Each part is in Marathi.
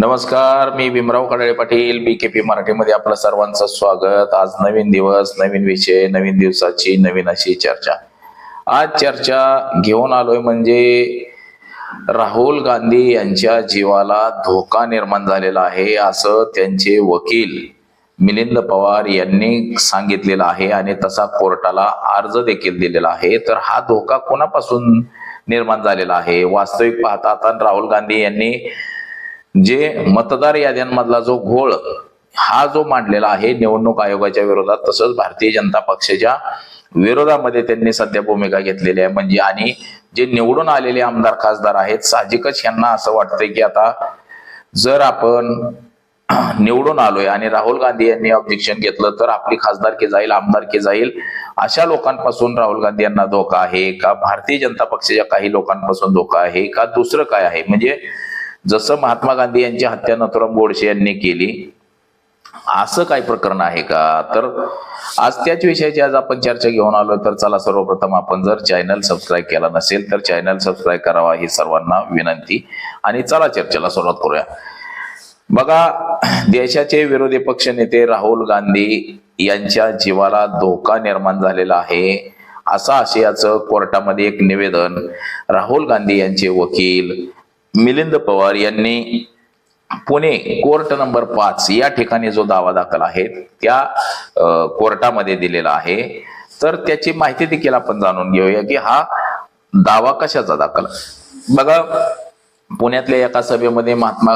नमस्कार मी Bhimrao Kadale Patil B K P मराठीमध्ये आपलं सर्वांचं स्वागत. आज नवीन दिवस नवीन विषय नवीन दिवसाची नवीन अशी चर्चा. आज चर्चा घेऊन आलोय म्हणजे राहुल गांधी यांच्या जीवाला धोका निर्माण झालेला आहे असं त्यांचे वकील मिलिंद पवार यांनी सांगितलेलं आहे आणि तसा कोर्टाला अर्ज देखील दिलेला आहे. तर हा धोका कोणापासून निर्माण झालेला आहे? वास्तविक पाहता आता राहुल गांधी यांनी जे मतदार याद्यांमधला जो घोळ हा जो मांडलेला आहे निवडणूक आयोगाच्या विरोधात तसंच भारतीय जनता पक्षाच्या विरोधामध्ये त्यांनी सध्या भूमिका घेतलेली आहे. म्हणजे आणि जे निवडून आलेले आमदार खासदार आहेत साहजिकच यांना असं वाटतंय की आता जर आपण निवडून आलोय आणि राहुल गांधी यांनी ऑब्जेक्शन घेतलं तर आपली खासदारकी जाईल आमदारकी जाईल अशा लोकांपासून राहुल गांधी यांना धोका आहे? का भारतीय जनता पक्षाच्या काही लोकांपासून धोका आहे? का दुसरं काय आहे? म्हणजे जसं महात्मा गांधी यांची हत्या नथुराम गोडसे यांनी केली असं काय प्रकरण आहे का? तर आज त्याच विषयाची आज आपण चर्चा घेऊन आलो तर चला सर्वप्रथम आपण जर चॅनल सबस्क्राईब केला नसेल तर चॅनल सबस्क्राईब करावा ही सर्वांना विनंती. आणि चला चर्चेला सुरुवात करूया. बघा देशाचे विरोधी पक्ष नेते राहुल गांधी यांच्या जीवाला धोका निर्माण झालेला आहे असा आशयाचं कोर्टामध्ये एक निवेदन राहुल गांधी यांचे वकील मिलिंद पवार यांनी पुणे कोर्ट नंबर पाच या ठिकाणी जो दावा दाखल आहे त्या कोर्टामध्ये दिलेला आहे. तर त्याची माहिती देखील आपण जाणून घेऊया की हा दावा कशाचा दाखल? बघा पुण्यातल्या एका सभेमध्ये महात्मा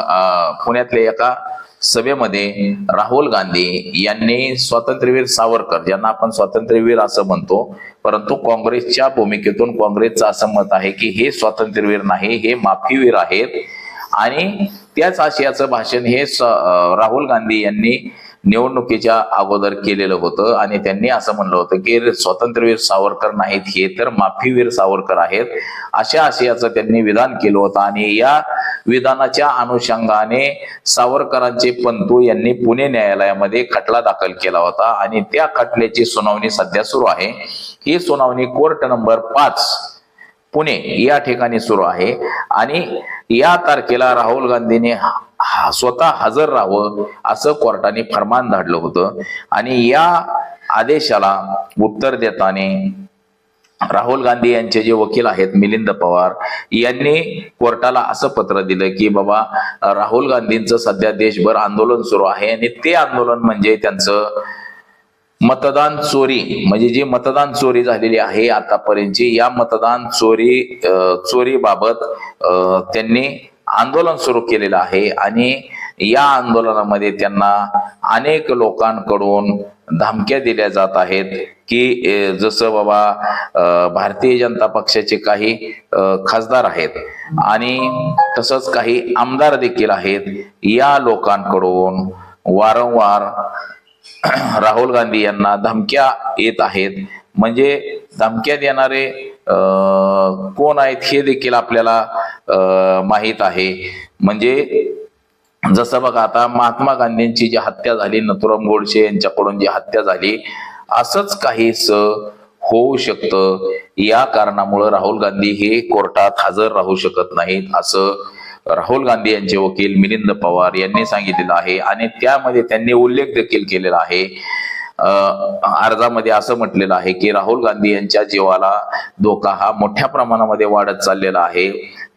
पुण्यातल्या एका सभेमध्ये राहुल गांधी यांनी स्वातंत्र्यवीर सावरकर ज्यांना आपण स्वातंत्र्यवीर असं म्हणतो परंतु काँग्रेसच्या भूमिकेतून काँग्रेसचं असं मत आहे की हे स्वातंत्र्यवीर नाही हे माफीवीर आहेत. आणि त्याच आशयाचं भाषण हे स- राहुल गांधी यांनी निवडणुकीच्या अगोदर केलेलं होतं आणि त्यांनी असं म्हणलं होतं की स्वातंत्र्यवीर सावरकर नाहीत हे तर माफीवीर सावरकर आहेत. अशा आशयाचं त्यांनी विधान केलं होतं आणि या विधानाच्या अनुषंगाने सावरकरांचे पंतू यांनी पुणे न्यायालयामध्ये खटला दाखल केला होता आणि त्या खटल्याची सुनावणी सध्या सुरू आहे. ही सुनावणी कोर्ट नंबर पाच पुणे या ठिकाणी सुरू आहे. आणि या तारखेला राहुल गांधीने हा- स्वतः हजर राहावं असं कोर्टाने फरमान धाडलं होतं. आणि या आदेशाला उत्तर देताना राहुल गांधी यांचे जे वकील आहेत मिलिंद पवार यांनी कोर्टाला असं पत्र दिलं की बाबा राहुल गांधींचं सध्या देशभर आंदोलन सुरू आहे आणि ते आंदोलन म्हणजे त्यांचं मतदान चोरी म्हणजे जी मतदान चोरी झालेली आहे आतापर्यंतची या मतदान चोरी चोरीबाबत त्यांनी आंदोलन सुरू केलेलं आहे आणि या आंदोलनामध्ये त्यांना अनेक लोकांकडून धमक्या दिल्या जात आहेत की जसं बाबा भारतीय जनता पक्षाचे काही खासदार आहेत आणि तसंच काही आमदार देखील आहेत या लोकांकडून वारंवार राहुल गांधी यांना धमक्या येत आहेत. म्हणजे धमक्या देणारे कोण आहेत हे देखील आपल्याला माहीत आहे. म्हणजे जसं बघा आता महात्मा गांधींची जी हत्या झाली नथुराम गोडसे यांच्याकडून जी हत्या झाली असंच काहीच होऊ शकतं. या कारणामुळं राहुल गांधी हे कोर्टात हजर राहू शकत नाहीत असं राहुल गांधी यांचे वकील मिलिंद पवार यांनी सांगितलेलं आहे. आणि त्यामध्ये त्यांनी उल्लेख देखील केलेला आहे. अर्जामध्ये असं म्हटलेलं आहे की राहुल गांधी यांच्या जीवाला धोका हा मोठ्या प्रमाणामध्ये वाढत चाललेला आहे.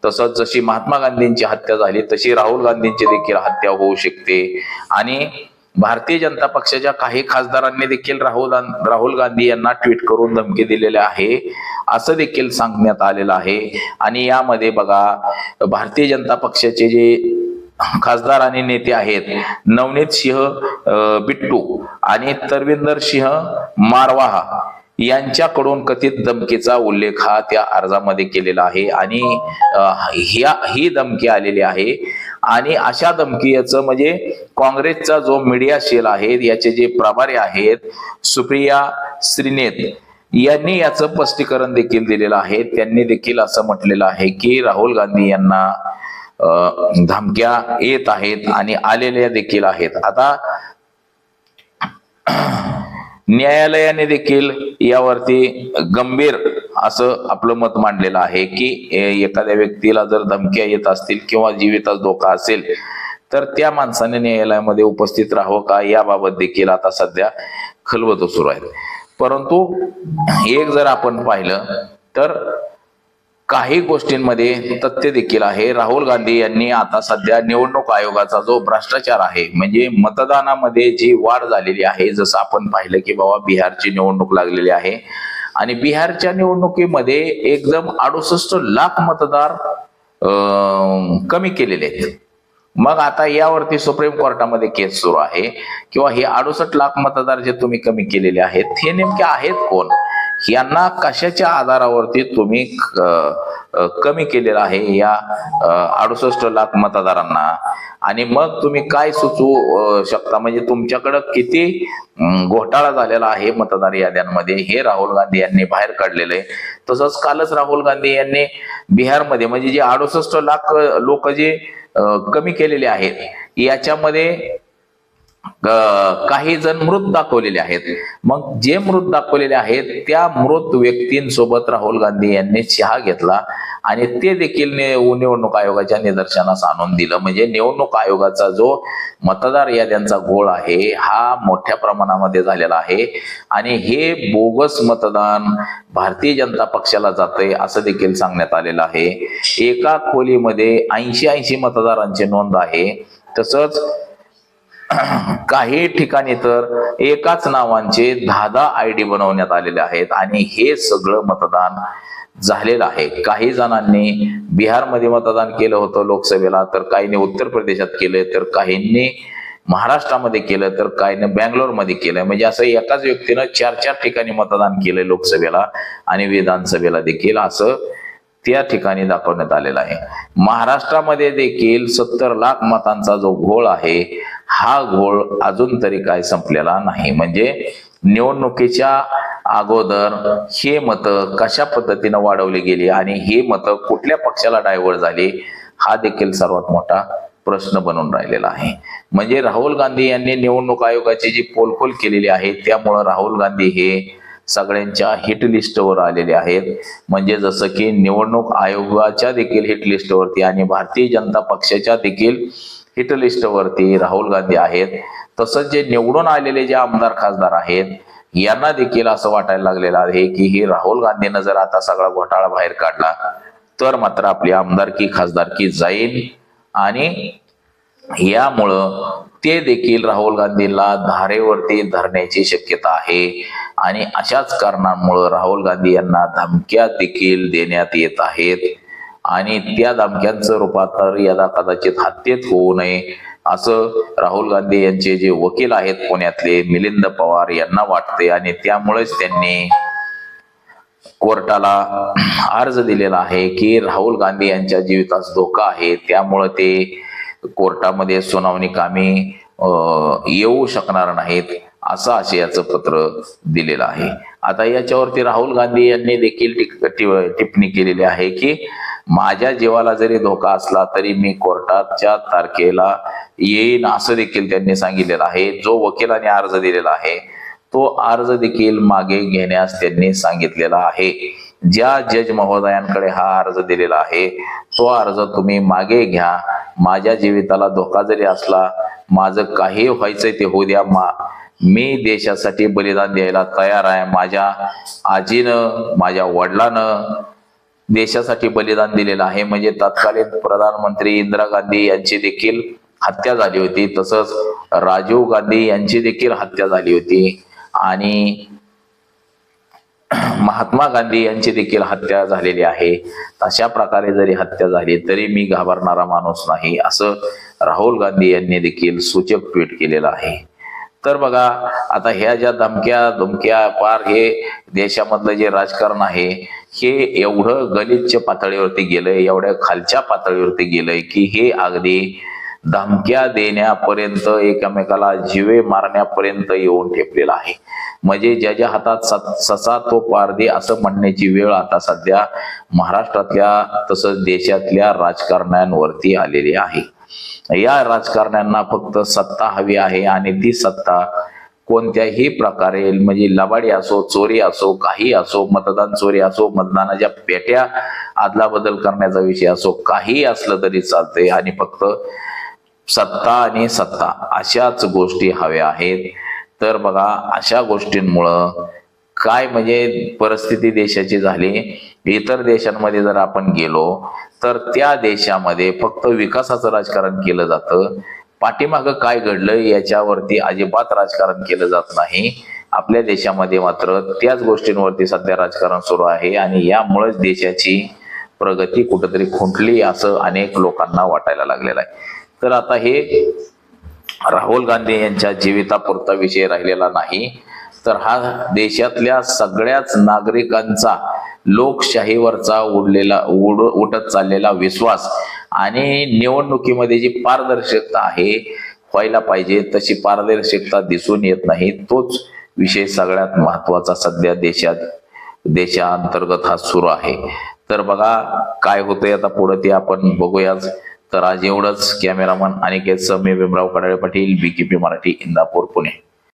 तसंच जशी महात्मा गांधींची हत्या झाली तशी राहुल गांधींची देखील हत्या होऊ शकते. आणि भारतीय जनता पक्षाच्या काही खासदारांनी देखील राहुल राहुल गांधी यांना ट्विट करून धमकी दिलेली आहे असं देखील सांगण्यात आलेलं आहे. आणि यामध्ये बघा भारतीय जनता पक्षाचे जे खासदार आणि नेते आहेत. नवनीत सिंह बिट्टू आणि तरविंदर सिंह मारवाहा यांच्याकडून कथित धमकीचा उल्लेख हा त्या अर्जामध्ये केलेला आहे आणि ह्या ही धमकी आलेली आहे. आणि अशा धमकीचं म्हणजे काँग्रेसचा जो मीडिया सेल आहे याचे जे प्रभारी आहेत सुप्रिया श्रीनेत यांनी याचं स्पष्टीकरण देखील दिलेलं आहे. त्यांनी देखील असं म्हटलेलं आहे की राहुल गांधी यांना धमक्या येत आहेत आणि आलेल्या देखील आहेत. आता न्यायालयाने देखील यावरती गंभीर असं आपलं मत मांडलेलं आहे की एखाद्या व्यक्तीला जर धमक्या येत असतील किंवा जीवितच धोका असेल तर त्या माणसाने न्यायालयामध्ये उपस्थित राहावं का? याबाबत देखील आता सध्या खलबत सुरू आहे. परंतु एक जर आपण पाहिलं तर काही गोष्टींमध्ये तथ्य देखील आहे. राहुल गांधी यांनी आता सध्या निवडणूक आयोगाचा जो भ्रष्टाचार आहे म्हणजे मतदानामध्ये जी वाढ झालेली आहे जसं आपण पाहिलं की बाबा बिहारची निवडणूक लागलेली आहे. आणि बिहारच्या निवडणुकीमध्ये एकदम अडुसष्ट लाख मतदार कमी केलेले आहेत. मग आता यावरती सुप्रीम कोर्टामध्ये केस सुरू आहे. किंवा हे अडुसष्ट लाख मतदार जे तुम्ही कमी केलेले आहेत हे नेमके आहेत कोण? यांना कशाच्या आधारावरती तुम्ही कमी केलेलं आहे या अडुसष्ट लाख मतदारांना? आणि मग तुम्ही काय सुचवू शकता? म्हणजे तुमच्याकडं किती घोटाळा झालेला आहे मतदार याद्यांमध्ये? हे राहुल गांधी यांनी बाहेर काढलेलं आहे तसंच कालच राहुल गांधी यांनी बिहारमध्ये म्हणजे जे अडुसष्ट लाख लोक जे कमी केलेले आहेत याच्यामध्ये काही जण मृत दाखवलेले आहेत. मग जे मृत दाखवलेले आहेत त्या मृत व्यक्तींसोबत राहुल गांधी यांनी चहा घेतला आणि ते देखील निवडणूक आयोगाच्या निदर्शनास आणून दिलं. म्हणजे निवडणूक आयोगाचा जो मतदार याद्यांचा गोळ आहे हा मोठ्या प्रमाणामध्ये झालेला आहे आणि हे बोगस मतदान भारतीय जनता पक्षाला जातंय असं देखील सांगण्यात आलेलं आहे. एका खोलीमध्ये ऐंशी ऐंशी मतदारांची नोंद आहे. तसंच काही ठिकाणी तर एकाच नावांचे दहा दहा आय डी बनवण्यात आलेले आहेत आणि हे सगळं मतदान झालेलं आहे. काही जणांनी बिहारमध्ये मतदान केलं होतं लोकसभेला तर काहींनी उत्तर प्रदेशात केलं तर काहींनी महाराष्ट्रामध्ये केलं तर काहींनी बँगलोरमध्ये केलं म्हणजे असं एकाच व्यक्तीनं चार चार ठिकाणी मतदान केलं लोकसभेला आणि विधानसभेला देखील असं त्या ठिकाणी दाखवण्यात आलेलं आहे. महाराष्ट्रामध्ये देखील सत्तर लाख मतांचा जो घोळ आहे हा घोळ अजून तरी काय संपलेला नाही. म्हणजे निवडणुकीच्या अगोदर हे मत कशा पद्धतीनं वाढवली गेली आणि हे मत कुठल्या पक्षाला डायव्हर्ट झाली हा देखील सर्वात मोठा प्रश्न बनून राहिलेला आहे. म्हणजे राहुल गांधी यांनी निवडणूक आयोगाची जी पोलखोल केलेली आहे त्यामुळं राहुल गांधी हे सगळ्यांच्या हिट लिस्टवर आलेले आहेत. म्हणजे जसं की निवडणूक आयोगाच्या देखील हिट लिस्टवरती आणि भारतीय जनता पक्षाच्या देखील हिट लिस्टवरती राहुल गांधी आहेत. तसंच जे निवडून आलेले जे आमदार खासदार आहेत यांना देखील असं वाटायला लागलेलं आहे की ही राहुल गांधीनं जर आता सगळा घोटाळा बाहेर काढला तर मात्र आपली आमदारकी खासदारकी जाईल. आणि यामुळं ते देखील राहुल गांधीला धारेवरती धरण्याची शक्यता आहे. आणि अशाच कारणांमुळं राहुल गांधी यांना धमक्या देखील देण्यात येत आहेत. आणि त्या धमक्यांचं रूपांतर याला कदाचित हत्येत होऊ नये असं राहुल गांधी यांचे जे वकील आहेत पुण्यातले मिलिंद पवार यांना वाटते. आणि त्यामुळेच त्यांनी कोर्टाला अर्ज दिलेला आहे की राहुल गांधी यांच्या जीवितास धोका आहे. त्यामुळे ते कोर्टामध्ये सुनावणी कामी येऊ शकणार नाहीत असं आशयाचं पत्र दिलेलं आहे. आता याच्यावरती राहुल गांधी यांनी देखील टिप्पणी केलेली आहे की माझ्या जीवाला जरी धोका असला तरी मी कोर्टाच्या तारखेला येईन असं देखील त्यांनी सांगितलेलं आहे. जो वकिलाने अर्ज दिलेला आहे तो अर्ज देखील मागे घेण्यास त्यांनी सांगितलेला आहे. ज्या जज महोदयांकडे हा अर्ज दिलेला आहे तो अर्ज तुम्ही मागे घ्या. माझ्या जीविताला धोका जरी असला माझं काही व्हायचंय ते होऊ द्या. मा मी देशासाठी बलिदान द्यायला तयार आहे. माझ्या आजीनं माझ्या वडिलानं देशासाठी बलिदान दिलेलं आहे. म्हणजे तत्कालीन प्रधानमंत्री इंदिरा गांधी यांची देखील हत्या झाली होती. तसंच राजीव गांधी यांची देखील हत्या झाली होती. आणि महात्मा गांधी यांची देखील हत्या झालेली आहे. अशा प्रकारे जरी हत्या झाली तरी मी घाबरणारा माणूस नाही असं राहुल गांधी यांनी देखील सूचक ट्विट केलेलं आहे. तर बघा आता ह्या ज्या धमक्या धमक्या पार हे देशामधलं जे राजकारण आहे हे एवढं गलिच्छ पातळीवरती गेलंय एवढ्या खालच्या पातळीवरती गेलंय की हे अगदी धमक्या देण्यापर्यंत एकमेकाला जीवे मारण्यापर्यंत येऊन ठेपलेला आहे. म्हणजे ज्याच्या हातात स- ससा तो पारदे असं म्हणण्याची वेळ आता सध्या महाराष्ट्रातल्या तसंच देशातल्या राजकारण्यांवरती आलेली आहे. या राजकारण्यांना फक्त सत्ता हवी आहे आणि ती सत्ता कोणत्याही प्रकारे म्हणजे लबाडी असो चोरी असो काही असो मतदान चोरी असो मतदानाच्या पेट्या आदला बदल करण्याचा विषय असो काही असलं तरी चालतंय. आणि फक्त सत्ता आणि सत्ता अशाच गोष्टी हव्या आहेत. तर बघा अशा गोष्टींमुळं काय म्हणजे परिस्थिती देशाची झाली. इतर देशांमध्ये जर आपण गेलो तर त्या देशामध्ये फक्त विकासाचं राजकारण केलं जातं. पाठीमागं काय घडलं याच्यावरती अजिबात राजकारण केलं जात नाही. आपल्या देशामध्ये मात्र त्याच गोष्टींवरती सध्या राजकारण सुरू आहे आणि यामुळेच देशाची प्रगती कुठेतरी खुंटली असं अनेक लोकांना वाटायला लागलेलं आहे. तर आता हे राहुल गांधी यांच्या जीवितापुरता विषय राहिलेला नाही. तर हा देशातल्या सगळ्याच नागरिकांचा लोकशाहीवरचा उडलेला उड उठत चाललेला विश्वास आणि निवडणुकीमध्ये जी पारदर्शकता आहे व्हायला पाहिजे तशी पारदर्शकता दिसून येत नाही. तोच विषय सगळ्यात महत्त्वाचा सध्या देशात देशांतर्गत हा सुरू आहे. तर बघा काय होतंय आता पुढे ते आपण बघूयाच. तर आज एवढंच. Cameraman Aniket Same Bhimrao Kadale Patil BKP Marathi Indapur Pune.